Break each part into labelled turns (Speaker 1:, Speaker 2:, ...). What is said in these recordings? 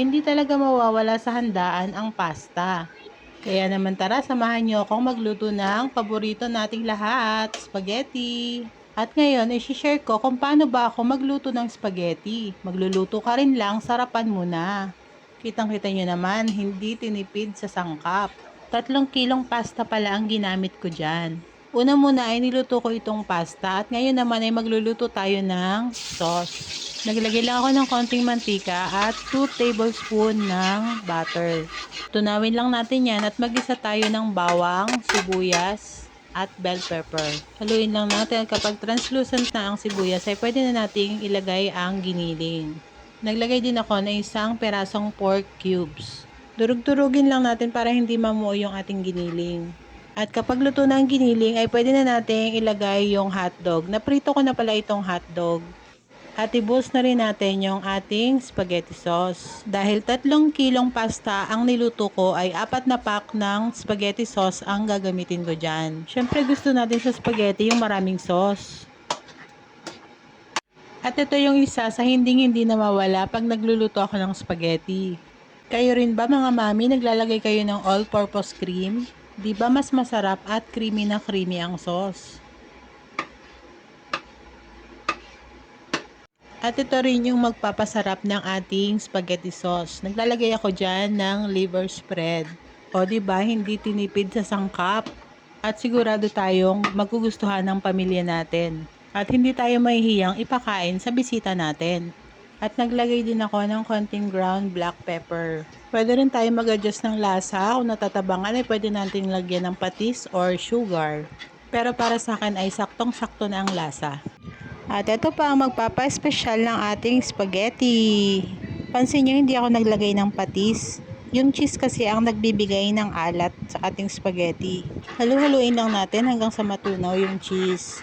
Speaker 1: Hindi talaga mawawala sa handaan ang pasta. Kaya naman tara, samahan niyo akong magluto ng paborito nating lahat, spaghetti. At ngayon, isi-share ko kung paano ba ako magluto ng spaghetti. Magluluto ka rin lang, sarapan mo na. Kitang-kita nyo naman, hindi tinipid sa sangkap. Tatlong kilong pasta pala ang ginamit ko dyan. Una muna ay niluto ko itong pasta at ngayon naman ay magluluto tayo ng sauce. Naglagay lang ako ng konting mantika at 2 tablespoon ng butter. Tunawin lang natin yan at magisa tayo ng bawang, sibuyas, at bell pepper. Haluin lang natin at kapag translucent na ang sibuyas ay pwede na nating ilagay ang giniling. Naglagay din ako ng isang perasong pork cubes. Durug-durugin lang natin para hindi mamuo yung ating giniling. At kapag luto na ang giniling ay pwede na nating ilagay yung hotdog. Naprito ko na pala itong hotdog. At ibus na rin natin yung ating spaghetti sauce. Dahil tatlong kilong pasta ang niluto ko ay apat na pack ng spaghetti sauce ang gagamitin ko dyan. Siyempre gusto natin sa spaghetti yung maraming sauce. At ito yung isa sa hindi hindi na mawala pag nagluluto ako ng spaghetti. Kayo rin ba mga mami naglalagay kayo ng all-purpose cream? Di ba mas masarap at creamy na creamy ang sauce? At ito rin yung magpapasarap ng ating spaghetti sauce. Naglalagay ako dyan ng liver spread. O di ba hindi tinipid sa sangkap. At sigurado tayong magugustuhan ng pamilya natin. At hindi tayo mahihiyang ipakain sa bisita natin. At naglagay din ako ng konting ground black pepper. Pwede rin tayo mag-adjust ng lasa. Kung natatabangan ay pwede natin lagyan ng patis or sugar. Pero para sa akin ay saktong-sakto na ang lasa. At ito pa ang magpapa-special ng ating spaghetti. Pansin nyo, hindi ako naglagay ng patis. Yung cheese kasi ang nagbibigay ng alat sa ating spaghetti. Halu-haluin lang natin hanggang sa matunaw yung cheese.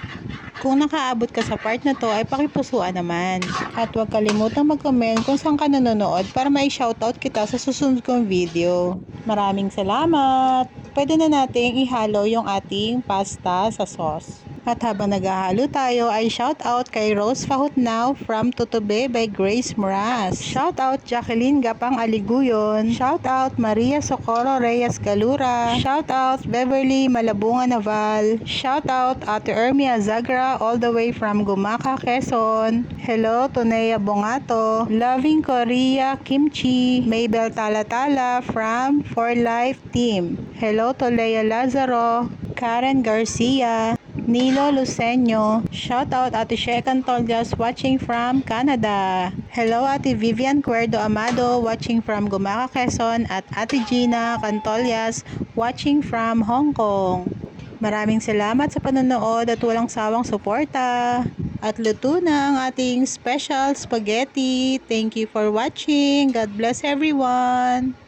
Speaker 1: Kung nakaabot ka sa part na to ay pakipusuan naman. At huwag kalimutang mag-comment kung saan ka nanonood para may shoutout kita sa susunod kong video. Maraming salamat! Pwede na nating ihalo yung ating pasta sa sauce. At habang naghahalo tayo ay shout out kay Rose Fahutnaw from Tutube by Grace Moraz. Shout out Jacqueline Gapang Aliguyon. Shout out Maria Socorro Reyes Galura. Shout out Beverly Malabunga Naval. Shout out Ate Ermia Zagra all the way from Gumaka, Quezon. Hello Tonea Bongato. Loving Korea Kimchi. Maybel Talatala from For Life Team. Hello Tolea Lazaro. Karen Garcia. Nilo Luceño. Shout out Ate Shea Cantolgas watching from Canada. Hello Ate Vivian Cuerdo Amado watching from Gumaka, Quezon at Ate Gina Cantollas watching from Hong Kong. Maraming salamat sa panonood at walang sawang suporta. At luto na ang ating special spaghetti. Thank you for watching. God bless everyone.